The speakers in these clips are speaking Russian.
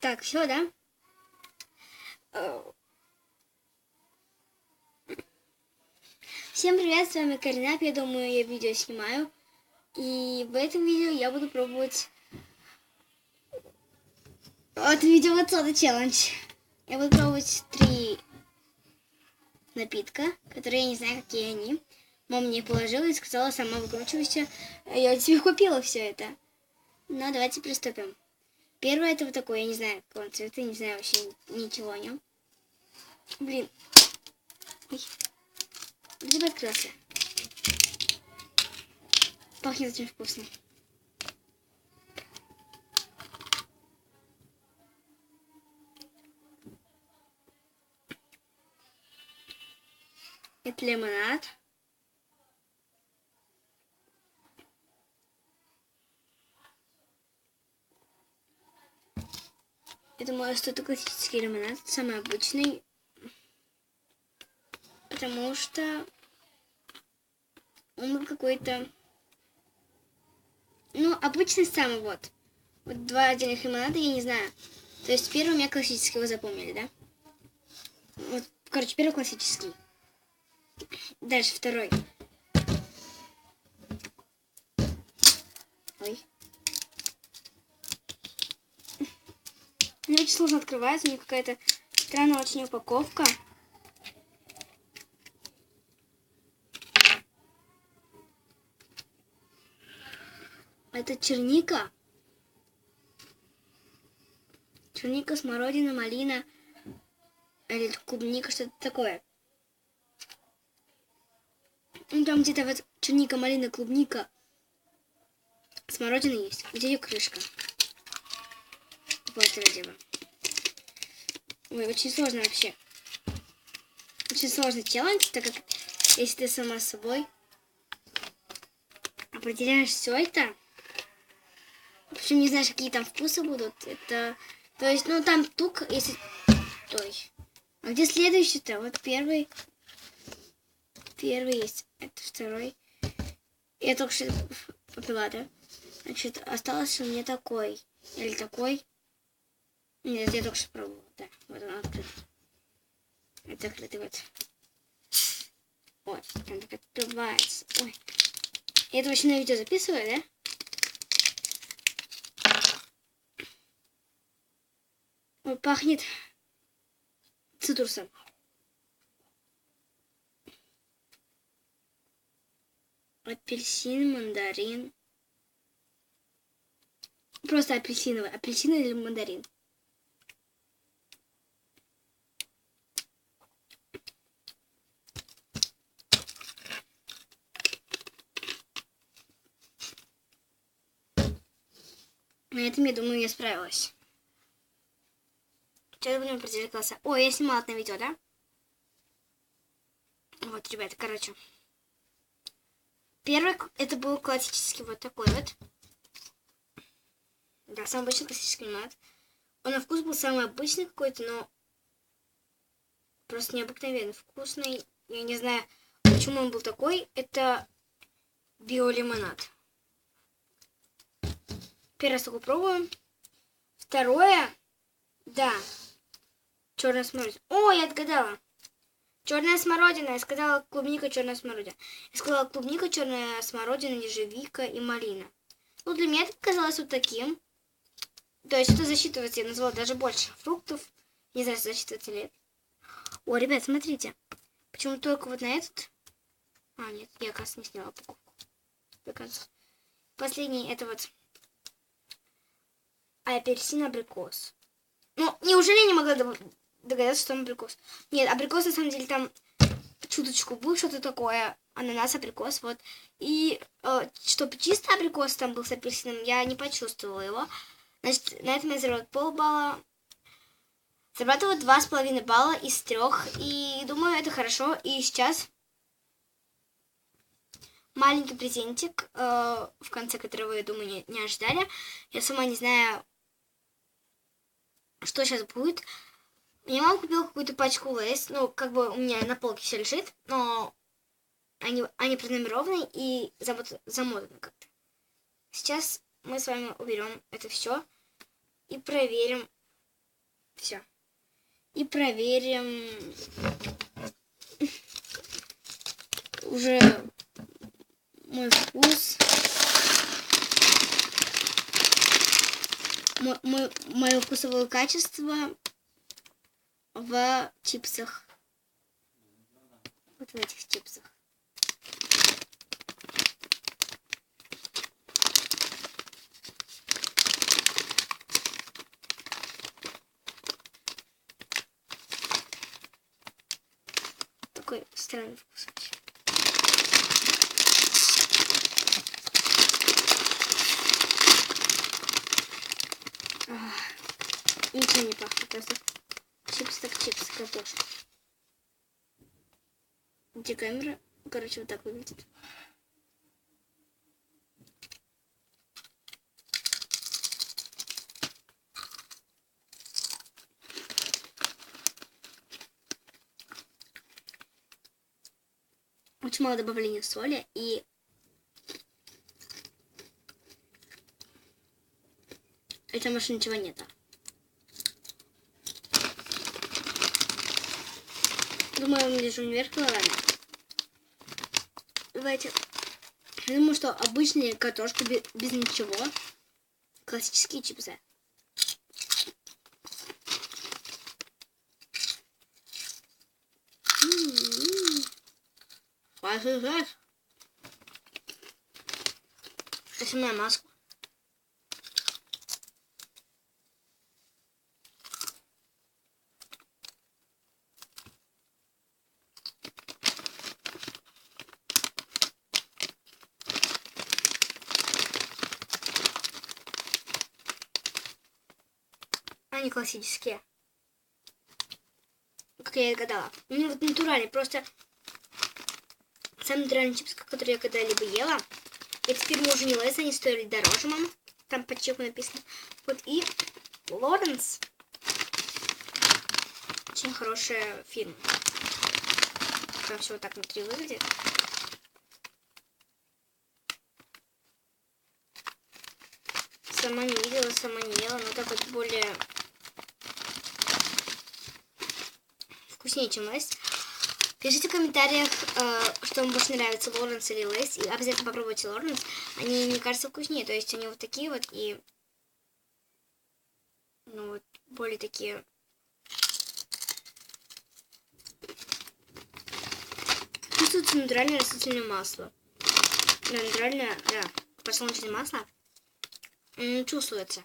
Так, все, да? Всем привет, с вами Каринап, я думаю, я видео снимаю. И в этом видео я буду пробовать... Вот видео вот сода челлендж. Я буду пробовать три напитка, которые я не знаю, какие они. Мама мне положила и сказала, сама выкручивайся. Я тебе купила все это. Ну, давайте приступим. Первое это вот такое, я не знаю, какого цвета, не знаю вообще ничего о нем. Блин. Ой. Где бы открылся? Пахнет очень вкусно. Это лимонад. Я думаю, что это классический лимонад, самый обычный. Потому что он был какой-то... Ну, обычный самый вот. Вот два отдельных лимонада, я не знаю. То есть первый у меня классический, вы запомнили, да? Вот, короче, первый классический. Дальше второй. Ой. Мне очень сложно открывается, у меня какая-то странная очень упаковка. Это черника. Черника, смородина, малина или клубника, что-то такое. Ну, там где-то вот черника, малина, клубника, смородина есть. Где ее крышка? Вот ради Ой, очень сложно вообще. Очень сложный челлендж, так как если ты сама собой определяешь все это, причем не знаешь, какие там вкусы будут, это... То есть, ну, там тук, если... Ой. А где следующий-то? Вот первый. Первый есть. Это второй. Я только что попила, да? Значит, осталось у меня такой. Или такой. Нет, я только что пробовала. Да, вот он открыт. Это открытый вот. Вот, он так открывается. Ой. Я это вообще на видео записываю, да? Ой, пахнет цитрусом. Апельсин, мандарин. Просто апельсиновый. Апельсин или мандарин. На этом, я думаю, я справилась. Сейчас будем определять класса. О, я снимала это видео, да? Вот, ребята, короче. Первый, это был классический вот такой вот. Да, самый обычный классический лимонад. Он на вкус был самый обычный какой-то, но просто необыкновенно вкусный. Я не знаю, почему он был такой. Это биолимонад. Первый раз такой пробуем. Второе, да, черная смородина. О, я отгадала. Черная смородина. Я сказала клубника, черная смородина. Я сказала клубника, черная смородина, ежевика и малина. Ну, для меня это казалось вот таким. То есть это засчитывается, я назвала даже больше фруктов. Не знаю, засчитывается ли О, ребят, смотрите. Почему только вот на этот... А, нет, я, оказывается, не сняла упаковку. Последний, это вот апельсин, абрикос. Ну, неужели я не могла догадаться, что там абрикос? Нет, абрикос на самом деле там чуточку был что-то такое. Ананас, абрикос, вот. И э, чтобы чисто абрикос там был с апельсином, я не почувствовала его. Значит, на этом я заработала полбалла. Зарабатываю два с половиной балла из трех. И думаю, это хорошо. И сейчас маленький презентик, э, в конце которого, я думаю, не, не ожидали. Я сама не знаю, что сейчас будет. Мне мама купила какую-то пачку лейс. Ну, как бы у меня на полке все лежит, но они, они пронумерованы и замот, замотаны как-то. Сейчас мы с вами уберем это все и проверим, Все. И проверим уже мой вкус. Мо- мой- мое вкусовое качество в чипсах. Вот в этих чипсах. Такой странный вкус вообще. Ах, Ничего не пахнет, просто чипс так чипс, картошка. Где камера? Короче, вот так выглядит. Очень мало добавления соли и это больше ничего нет. Думаю, мы лежим вверх головами. Давайте. Я думаю, что обычные картошка без, ничего. Классические чипсы. М-м-м. Класс, класс. Я снимаю маску. Они классические. Как я и гадала. Ну вот натуральный, просто самый натуральный чипс, который я когда-либо ела. И теперь мы уже не лез, они стоили дороже, мам. Там по чеку написано. Вот и Лоренс. Очень хорошая фирма. Там все вот так внутри выглядит. Сама не видела, сама не ела, но так вот более вкуснее, чем Лейс. Пишите в комментариях, э, что вам больше нравится, Лоренс или Лейс. И обязательно попробуйте Лоренс. Они, мне кажется, вкуснее. То есть они вот такие вот и... Ну вот, более такие... Чувствуется натуральное растительное масло. Натуральное, да, подсолнечное масло. Чувствуется.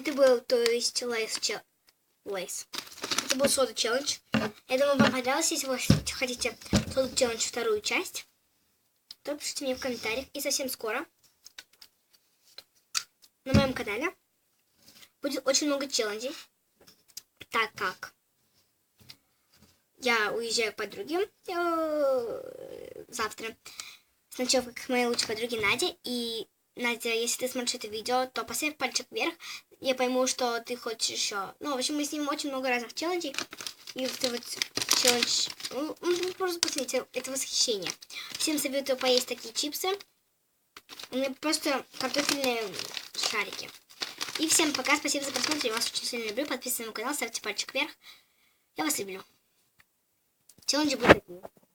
Это был, то есть, лейс, чел... лейс. Это был сода челлендж. Я думаю, вам понравилось. Если вы хотите сода челлендж вторую часть, то пишите мне в комментариях. И совсем скоро на моем канале будет очень много челленджей, так как я уезжаю к подруге э, завтра с ночевкой к моей лучшей подруге Наде. И, Надя, если ты смотришь это видео, то поставь пальчик вверх. Я пойму, что ты хочешь еще. Ну, в общем, мы снимем очень много разных челленджей. И вот вот челлендж... Ну, ну, просто посмотрите, это восхищение. Всем советую поесть такие чипсы. Ну, Просто картофельные шарики. И всем пока, спасибо за просмотр, я вас очень сильно люблю. Подписывайтесь на мой канал, ставьте пальчик вверх. Я вас люблю. Челленджи будут такие.